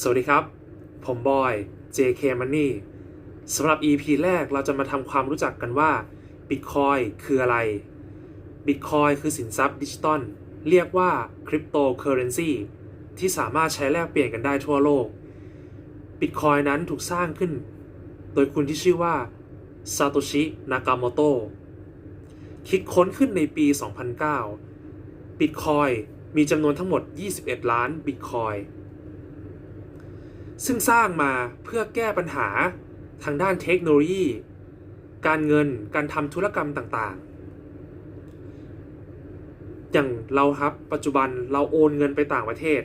สวัสดีครับ ผมบอย JK Money สำหรับ EP แรกเราจะมาทำความรู้จักกันว่า Bitcoin คืออะไร Bitcoin คือสินทรัพย์ดิจิตอลเรียกว่า Cryptocurrency ที่สามารถใช้แลกเปลี่ยนกันได้ทั่วโลก Bitcoin นั้นถูกสร้างขึ้น โดยคุณที่ชื่อว่า Satoshi Nakamoto คิดค้นขึ้นในปี 2009 Bitcoin มีจำนวนทั้งหมด 21 ล้าน Bitcoin ซึ่งสร้างมาเพื่อแก้ปัญหาทางด้านเทคโนโลยี การเงิน การทำธุรกรรมต่างๆ อย่างเราครับปัจจุบันเราโอนเงินไปต่างประเทศ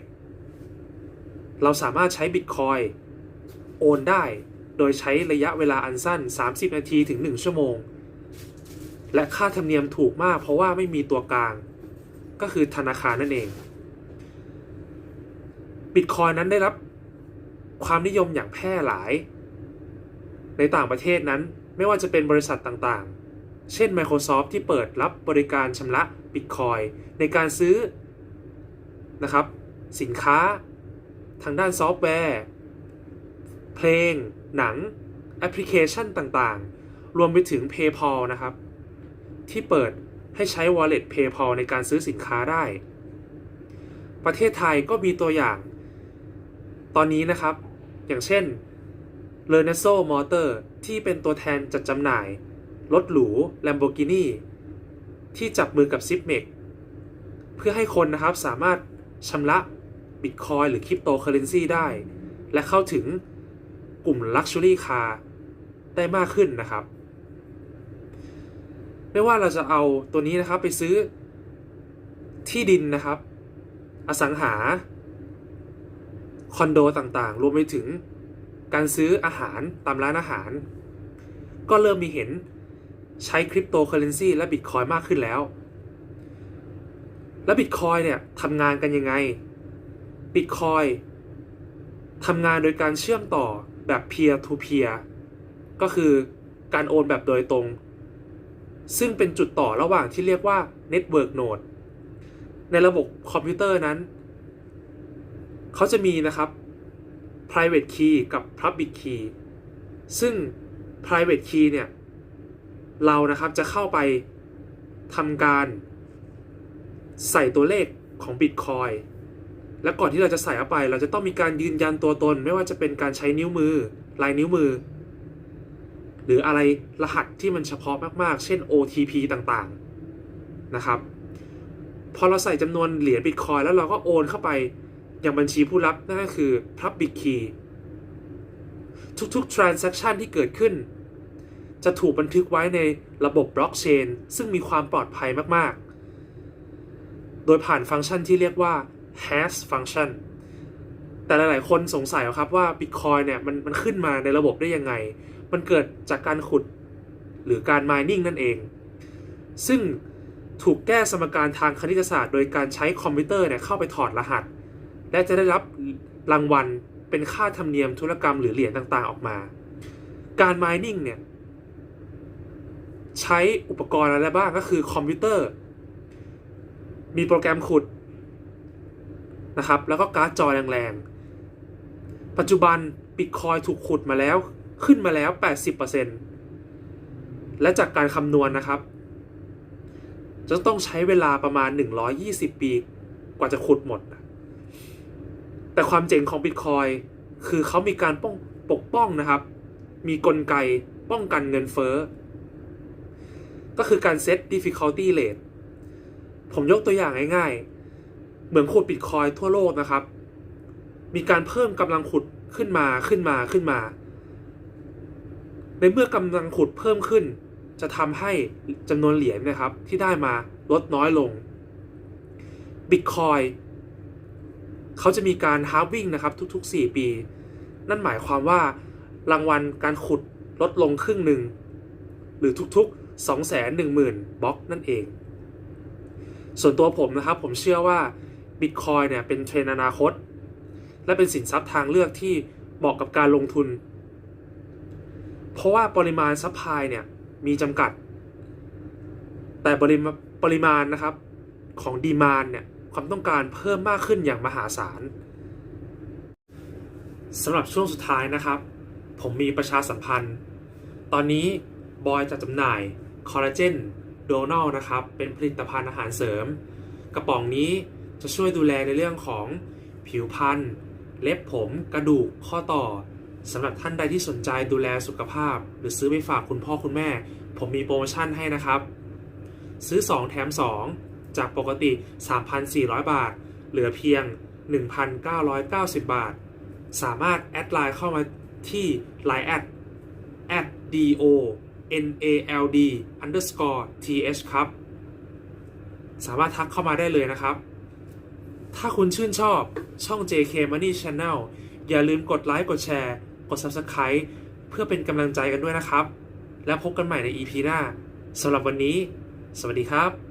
เราสามารถใช้บิตคอยโอนได้โดยใช้ระยะเวลาอันสั้น 30 นาทีถึง 1 ชั่วโมง และค่าธรรมเนียมถูกมากเพราะว่าไม่มีตัวกลาง ก็คือธนาคารนั่นเองบิตคอยนั้นได้รับ ความนิยมอย่างแพร่หลาย ในต่างประเทศนั้นไม่ว่าจะเป็นบริษัทต่างๆ เช่น Microsoft ที่เปิดรับบริการชำระ Bitcoin ในการซื้อนะครับสินค้า ทางด้านซอฟต์แวร์ เพลง หนัง แอปพลิเคชันต่างๆ รวมไปถึง PayPal นะครับ ที่เปิดให้ใช้ Wallet PayPal ในการซื้อสินค้าได้ ประเทศไทยก็มีตัวอย่าง ตอนนี้นะครับ อย่างเช่น l e r n a z o Motor ที่เป็นตัวแทนจัดจำหน่าย รถหรู Lamborghini ที่จับมือกับ z i p m e x เพื่อให้คนนะครับสามารถชำระ Bitcoin หรือ Cryptocurrency ได้ และเข้าถึงกลุ่ม Luxury Car ได้มากขึ้นนะครับ ไม่ว่าเราจะเอาตัวนี้นะครับไปซื้อที่ดินนะครับ อสังหา คอนโดต่างๆ รวมไปถึงการซื้ออาหารตามร้านอาหาร ก็เริ่มมีเห็นใช้คริปโตเคอเรนซีและบิตคอยมากขึ้นแล้ว แล้วบิตคอยเนี่ยทำงานกันยังไงบิตคอยทำงานโดยการเชื่อมต่อแบบ peer to peer ก็คือการโอนแบบโดยตรง ซึ่งเป็นจุดต่อระหว่างที่เรียกว่า network node ในระบบคอมพิวเตอร์นั้น เขาจะมีนะครับ private key กับ public key ซึ่ง private key เนี่ย เรานะครับจะเข้าไปทำการใส่ตัวเลขของ Bitcoin และก่อนที่เราจะใส่เข้าไป เราจะต้องมีการยืนยันตัวตน ไม่ว่าจะเป็นการใช้นิ้วมือ ลายนิ้วมือ หรืออะไรรหัสที่มันเฉพาะมากๆ เช่น OTP ต่างๆ นะครับ พอเราใส่จำนวนเหรียญ Bitcoin แล้วเราก็โอนเข้าไป อย่างบัญชีผู้รับนั่นก็คือ Public Key ทุกๆ transaction ที่เกิดขึ้น จะถูกบันทึกไว้ในระบบบล็อกเชนซึ่งมีความปลอดภัยมากๆ โดยผ่านฟังก์ชันที่เรียกว่า hash function แต่หลายๆ คนสงสัยครับว่า Bitcoin เนี่ยมันมันขึ้นมาในระบบได้ยังไง มันเกิดจากการขุดหรือการ mining นั่นเอง ซึ่งถูกแก้สมการทางคณิตศาสตร์ โดยการใช้คอมพิวเตอร์เนี่ยเข้าไปถอดรหัส และจะได้รับรางวัลเป็นค่าธรรมเนียมธุรกรรมหรือเหรียญต่างๆออกมา การ mining เนี่ย ใช้อุปกรณ์อะไรบ้างก็คือคอมพิวเตอร์ มีโปรแกรมขุดนะครับ แล้วก็การ์ดจอแรงๆ ปัจจุบัน Bitcoin ถูกขุดมาแล้วขึ้นมาแล้ว 80%และจากการคำนวณนะครับ จะต้องใช้เวลาประมาณ 120 ปีกว่าจะขุดหมดนะ แต่ความเจ๋งของ Bitcoin คือเขามีการป้องปกป้องนะครับ มีกลไกป้องกันเงินเฟ้อ ก็คือการเซต difficulty rate ผมยกตัวอย่างง่ายๆ เหมือนขุด Bitcoin ทั่วโลกนะครับ มีการเพิ่มกำลังขุดขึ้นมาขึ้นมาขึ้นมา ในเมื่อกำลังขุดเพิ่มขึ้น จะทำให้จำนวนเหรียญนะครับที่ได้มาลดน้อยลง Bitcoin เขาจะมีการ halving นะครับทุก ๆ 4 ปี นั่นหมายความว่ารางวัลการขุดลดลงครึ่งหนึ่ง หรือทุกๆ 210,000บล็อกนั่นเอง ส่วนตัวผมนะครับ ผมเชื่อว่า Bitcoin เนี่ยเป็นเทรนอนาคต และเป็นสินทรัพย์ทางเลือกที่เหมาะกับการลงทุน เพราะว่าปริมาณซัพพลายเนี่ยมีจำกัด แต่ปริปริมาณนะครับของดีมานเนี่ย ความต้องการเพิ่มมากขึ้นอย่างมหาศาลสำหรับช่วงสุดท้ายนะครับ ผมมีประชาสัมพันธ์ ตอนนี้บอยจะจำหน่ายคอลลาเจนโดนัลนะครับ เป็นผลิตภัณฑ์อาหารเสริม กระป๋องนี้จะช่วยดูแลในเรื่องของผิวพรรณเล็บผมกระดูกข้อต่อสำหรับท่านใดที่สนใจดูแลสุขภาพ หรือซื้อไปฝากคุณพ่อคุณแม่ ผมมีโปรโมชั่นให้นะครับ ซื้อ 2 แถม 2 จากปกติ 3,400 บาท เหลือเพียง 1,990 บาท สามารถแอดไลน์เข้ามาที่ Line แอด at do nald underscore th ครับ สามารถทักเข้ามาได้เลยนะครับ ถ้าคุณชื่นชอบช่อง JK Money Channel อย่าลืมกดไลค์กดแชร์ กด Subscribe เพื่อเป็นกำลังใจกันด้วยนะครับ แล้วพบกันใหม่ใน EP หน้าสำหรับวันนี้ สวัสดีครับ